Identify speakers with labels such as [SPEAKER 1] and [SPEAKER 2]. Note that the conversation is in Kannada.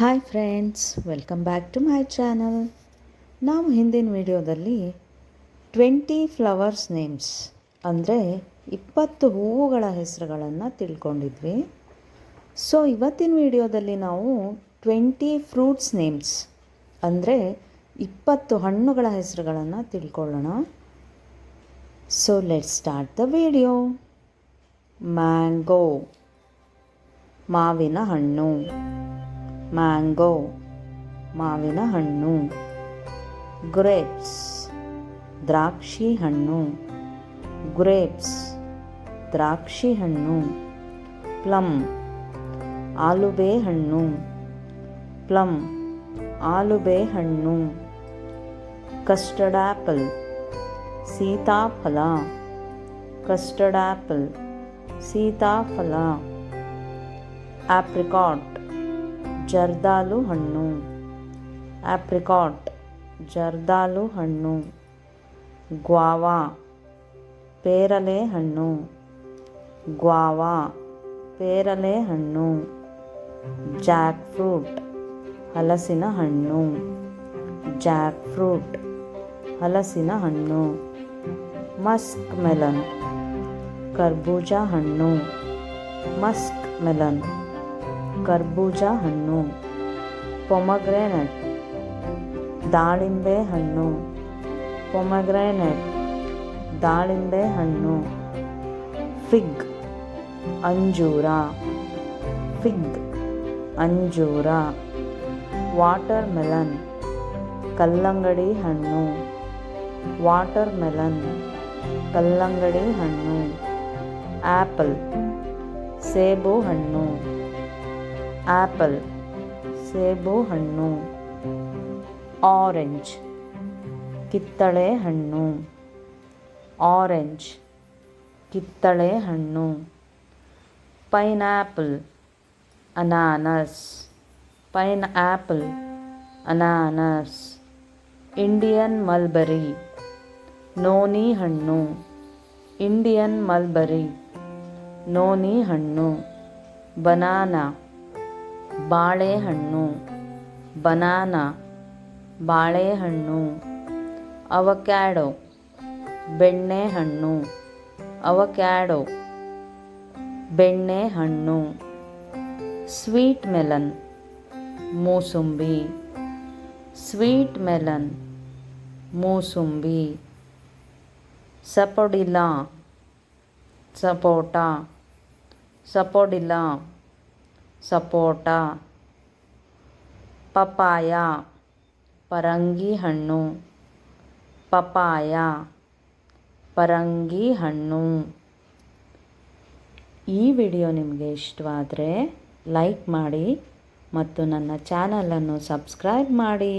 [SPEAKER 1] Hi friends welcome back to my channel ನಾವು ಹಿಂದಿನ ವಿಡಿಯೋದಲ್ಲಿ ಟ್ವೆಂಟಿ ಫ್ಲವರ್ಸ್ ನೇಮ್ಸ್ ಅಂದರೆ ಇಪ್ಪತ್ತು ಹೂವುಗಳ ಹೆಸರುಗಳನ್ನು ತಿಳ್ಕೊಂಡಿದ್ವಿ. ಸೊ ಇವತ್ತಿನ ವಿಡಿಯೋದಲ್ಲಿ ನಾವು ಟ್ವೆಂಟಿ ಫ್ರೂಟ್ಸ್ ನೇಮ್ಸ್ ಅಂದರೆ ಇಪ್ಪತ್ತು ಹಣ್ಣುಗಳ ಹೆಸರುಗಳನ್ನು ತಿಳ್ಕೊಳ್ಳೋಣ. So let start the video mango ಮಾವಿನ ಹಣ್ಣು. ಮ್ಯಾಂಗೋ, ಮಾವಿನ ಹಣ್ಣು, ಗ್ರೇಪ್ಸ್, ದ್ರಾಕ್ಷಿ ಹಣ್ಣು, ಗ್ರೇಪ್ಸ್, ದ್ರಾಕ್ಷಿ ಹಣ್ಣು ಪ್ಲಮ್ ಆಲುಬೆ ಹಣ್ಣು ಪ್ಲಮ್ ಆಲುಬೆ ಹಣ್ಣು ಕಸ್ಟರ್ಡ್ ಆ್ಯಪಲ್ ಸೀತಾಫಲ ಕಸ್ಟರ್ಡ್ ಆ್ಯಪಲ್ ಸೀತಾಫಲ, ಆಪ್ರಿಕಾಟ್. ಜರ್ದಾಲು ಹಣ್ಣು. ಆಪ್ರಿಕಾಟ್, ಜರ್ದಾಲು ಹಣ್ಣು. ಗ್ವಾವಾ, ಪೇರಲೆ ಹಣ್ಣು. ಗ್ವಾವಾ, ಪೇರಲೆ ಹಣ್ಣು. ಜಾಕ್ ಫ್ರೂಟ್ ಹಲಸಿನ ಹಣ್ಣು. ಜಾಕ್ ಫ್ರೂಟ್ ಹಲಸಿನ ಹಣ್ಣು. ಮಸ್ಕ್ ಮೆಲನ್, ಕರ್ಬೂಜ ಹಣ್ಣು. Musk melon. ಕರ್ಬೂಜ ಹಣ್ಣು ಪೊಮಗ್ರೆನೆಟ್ ದಾಳಿಂಬೆ ಹಣ್ಣು ಪೊಮಗ್ರೆನೆಟ್ ದಾಳಿಂಬೆ ಹಣ್ಣು ಫಿಗ್, ಅಂಜೂರ ಫಿಗ್, ಅಂಜೂರ ವಾಟರ್ ಮೆಲನ್ ಕಲ್ಲಂಗಡಿ ಹಣ್ಣು ವಾಟರ್ ಮೆಲನ್ ಕಲ್ಲಂಗಡಿ ಹಣ್ಣು ಆ್ಯಪಲ್ ಸೇಬು ಹಣ್ಣು ಆ್ಯಪಲ್ ಸೇಬು ಹಣ್ಣು ಆರೆಂಜ್ ಕಿತ್ತಳೆ ಹಣ್ಣು ಆರೆಂಜ್ ಕಿತ್ತಳೆ ಹಣ್ಣು ಪೈನಾಪಲ್ ಅನಾನಸ್ ಪೈನ್ ಆ್ಯಪಲ್ ಅನಾನಸ್ ಇಂಡಿಯನ್ ಮಲ್ಬರಿ ನೋನಿ ಹಣ್ಣು ಇಂಡಿಯನ್ ಮಲ್ಬರಿ ನೋನಿ ಹಣ್ಣು ಬನಾನಾ ಬಾಳೆಹಣ್ಣು, ಬನಾನ, ಬಾಳೆಹಣ್ಣು, ಅವಕ್ಯಾಡೋ, ಬೆಣ್ಣೆಹಣ್ಣು ಅವಕ್ಯಾಡೋ, ಬೆಣ್ಣೆಹಣ್ಣು, sweet melon, mosambi, sweet melon, mosambi sapodilla sapota, sapodilla. Sapota papaya ಪರಂಗಿ ಹಣ್ಣು ಪಪಾಯ ಪರಂಗಿ ಹಣ್ಣು ಈ ವಿಡಿಯೋ ನಿಮಗೆ ಇಷ್ಟವಾದರೆ ಲೈಕ್ ಮಾಡಿ ಮತ್ತು ನನ್ನ ಚಾನಲನ್ನು ಸಬ್ಸ್ಕ್ರೈಬ್ ಮಾಡಿ.